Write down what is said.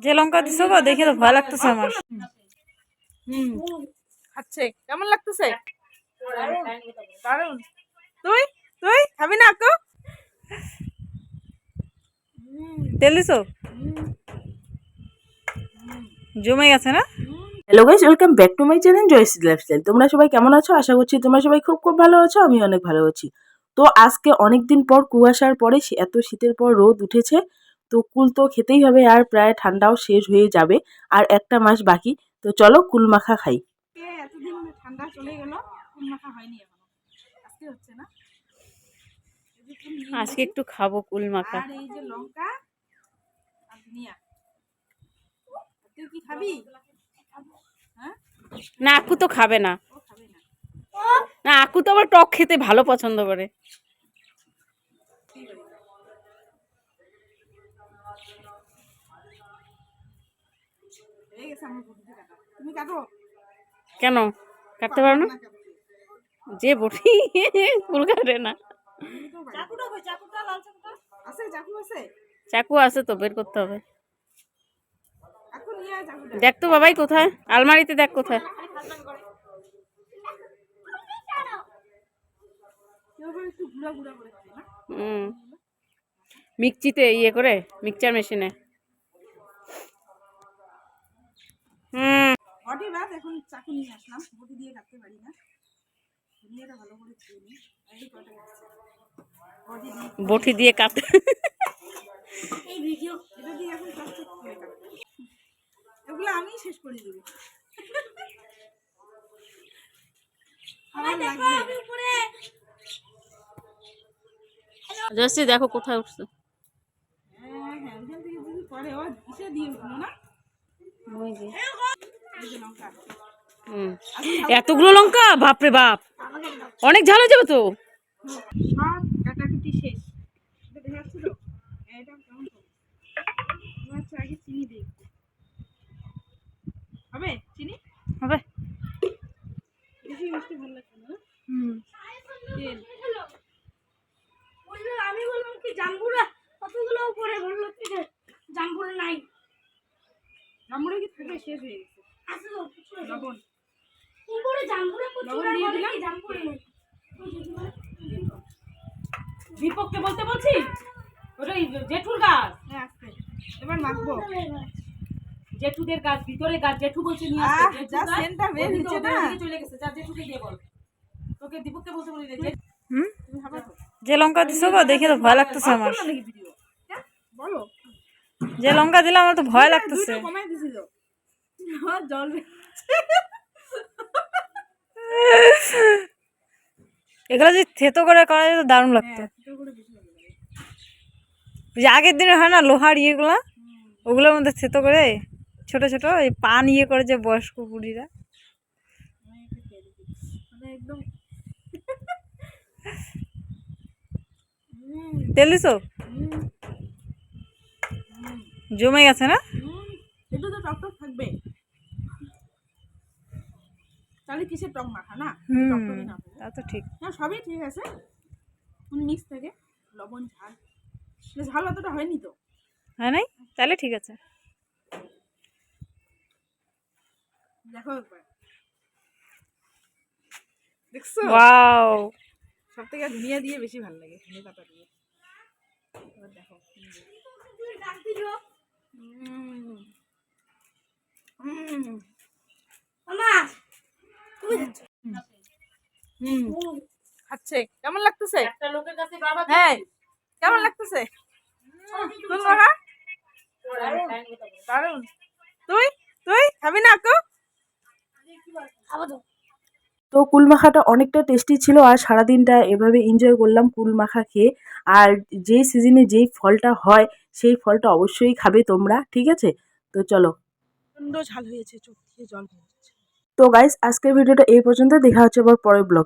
যে লঙ্কা দিছো গো দেখে তো ভয় লাগতেছে আমার। হুম। খাচ্ছে। কেমন লাগতেছে? দারুণ তুই? তুই? খাবি না আকু তেল দিছো? জমে গেছে না? Hello guys welcome back to my channel Joysi lifestyle তোমরা সবাই কেমন আছো? আশা করছি তোমরা সবাই খুব খুব ভালো আছো আমি অনেক ভালো আছি। তো আজকে অনেক দিন পর কুয়াশার পরে এত শীতের পর রোদ উঠেছে। তো কুল তো খেতেই হবে আর প্রায় ঠান্ডাও শেষ হয়ে যাবে আর একটা মাস বাকি। তো চলো কুল মাখা খাই। এতদিন ঠান্ডা চলে গেল কোন মাখা হয়নি আজকে হচ্ছে না? একটু খাব কুল মাখা। আর এই যে লঙ্কা আর ধনিয়া। তুই কি খাবি? হ্যাঁ? না আকু তো খাবে না। খাবে না। না আকু তো আবার টক খেতে ভালো পছন্দ করে হয়ে গেছে আমার বুদ্ধিতে কাটা তুমি কাটো কেন? কাটতে পারো না। যে বটি কুল কাটে না। চাকু আছে? তো বের করতে হবে। দেখ তো বাবাই কোথায়? আলমারিতে দেখ কোথায়। মিক্সিতে ইয়ে করে মিক্সচার মেশিনে। হুম। এখন চাকু নিয়ে আসলাম। বটি দিয়ে কাটতে পারি না। ধনিয়াটা ভালো করে ধুয়ে নিই। বটি দিয়ে বটি দিয়ে কাটে এই ভিডিও এটা দিয়ে এখন করে এগুলো আমি শেষ করে দেবো। আমার দেখো কোথায় উঠছে। হ্যাঁ হ্যাঁ ওইখান থেকে যদি পরে ও দিয়ে উঠল না? এতগুলো লঙ্কা? বাপরে বাপ। অনেক ঝাল হয়ে যাবে তো? সব কাটাকুটি শেষ। এটা দেখা যাচ্ছে তো? এটা কেমন করব এবার হচ্ছে আগে চিনি দিই হবে? চিনি? হবে। বেশি মিষ্টি ভালো লাগছে না? হুম। বলল আমি বললাম কি জাম্বুরা কতগুলো উপরে? বলল কি যে জাম্বুরা নাই। জামুড়া কি থাকে শেষ হয়ে গেছে। লবণ উপরে জাম্বুরা লবণ দিয়ে দিলাম। কি দীপককে বলতে বলছি? ওটাই জেঠুর গাছ। হ্যাঁ এবার মাখবো। জেঠুদের গাছ ভিতরে গাছ জেঠু বলছে নিয়ে আসতে। যা গাছ, সেন্টটা বের হচ্ছে না। চলে গেছে। যা জেঠুকে দিয়ে বল। তোকে দীপককে বলতে বলি রে হুম? যে লঙ্কা দিছো গো দেখে তো ভয় লাগতেছে আমার। বলো। যে লঙ্কা দিলাম আমার তো ভয় লাগতেছে। কমাই জল এগুলো যদি থেতো করে করা যেত দারুণ লাগতো। হ্যাঁ দুটো করে বেশি ভালো লাগে। ওই যে আগের দিনে হয় না লোহার ইয়েগুলো? ওগুলোর মধ্যে থেতো করে ছোট ছোট এই পান ইয়ে করে যে বয়স্ক বুড়িরা। মানে একদম তেল দিছো? জমে গেছে না হুম, একটু তো টক টক থাকবে তাহলে কিসের টক মাখা না? টকটকে না তা তো ঠিক। না সবই ঠিক আছে। মিক্স থাকে লবণ ঝাল। ঝাল অতটা হয়নি তো। হয় নাই? তাহলে ঠিক আছে। দেখো একবার। দেখছ? ওয়াও। সব থেকে ধনিয়া দিয়ে বেশি ভালো লাগে ধনে পাতা দিয়ে। এবার দেখো। মামা হুম। খাচ্ছে। কেমন লাগতেছে? একটা লোকের কাছে বাবা হ্যাঁ। কেমন লাগতেছে? তুই দারুণ তুই? তুই? খাবি না আকু তো তো কুল মাখাটা অনেকটা টেস্টি ছিল আর সারাদিনটা এভাবে এনজয় করলাম কুল মাখা খেয়ে। আর যেই সিজনে যেই ফলটা হয় সেই ফলটা অবশ্যই খাবে তোমরা ঠিক আছে? তো চলো। প্রচণ্ড ঝাল হয়েছে চোখ দিয়ে জল বেরোচ্ছে তো গাইস আজকের ভিডিওটা এই পর্যন্ত দেখা হচ্ছে আবার পরের ব্লগে